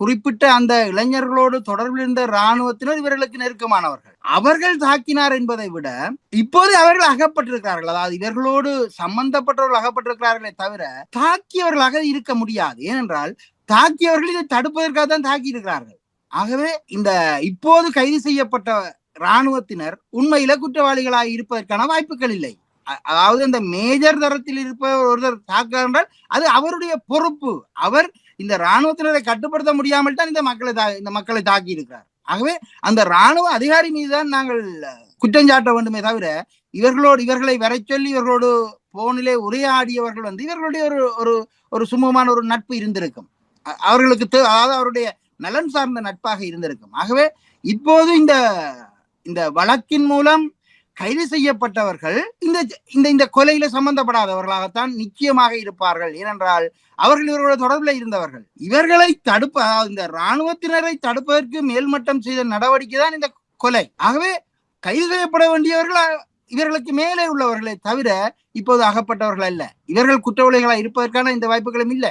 குறிப்பிட்ட அந்த இளைஞர்களோடு தொடர்பில் இருந்த இராணுவத்தினர் இவர்களுக்கு நெருக்கமானவர்கள். அவர்கள் தாக்கினார் என்பதை விட இப்போது அவர்கள் அகப்பட்டிருக்கிறார்கள். அதாவது இவர்களோடு சம்பந்தப்பட்டவர்கள் அகப்பட்டிருக்கிறார்களே தவிர தாக்கியவர்களாக இருக்க முடியாது. ஏனென்றால் தாக்கியவர்கள் இதை தடுப்பதற்காக தான் தாக்கி இருக்கிறார்கள் ஆகவே இந்த இப்போது கைது செய்யப்பட்ட இராணுவத்தினர் உண்மையில குற்றவாளிகளாக இருப்பதற்கான வாய்ப்புகள் இல்லை. அதாவது இந்த மேஜர் தரத்தில் இருப்பவர் ஒருத்தர் தாக்குறார் என்றால் அது அவருடைய பொறுப்பு. அவர் இந்த இராணுவத்தினரை கட்டுப்படுத்த முடியாமல் தான் இந்த மக்களை தா- இந்த மக்களை தாக்கி இருக்கிறார் ஆகவே அந்த இராணுவ அதிகாரி மீதுதான் நாங்கள் குற்றம் சாட்ட வேண்டுமே தவிர இவர்களோடு இவர்களை வர சொல்லி இவர்களோடு போனிலே உரையாடியவர்கள் வந்து இவர்களுடைய ஒரு ஒரு ஒரு சுமூகமான ஒரு நட்பு இருந்திருக்கும். அவர்களுக்கு அதாவது அவருடைய நலன் சார்ந்த நட்பாக இருந்திருக்கும். ஆகவே இப்போது இந்த இந்த வழக்கின் மூலம் கைது செய்யப்பட்டவர்கள் இந்த இந்த இந்த கொலையில சம்பந்தப்படாதவர்களாகத்தான் நிச்சயமாக இருப்பார்கள். ஏனென்றால் அவர்கள் இவர்களோட தொடர்பில் இருந்தவர்கள். இவர்களை தடுப்ப இந்த இராணுவத்தினரை தடுப்பதற்கு மேல்மட்டம் செய்த நடவடிக்கை தான் இந்த கொலை. ஆகவே கைது செய்யப்பட வேண்டியவர்கள் இவர்களுக்கு மேலே உள்ளவர்களை தவிர இப்போது அகப்பட்டவர்கள் அல்ல. இவர்கள் குற்றவாளிகளாக இருப்பதற்கான இந்த வாய்ப்புகளும் இல்லை.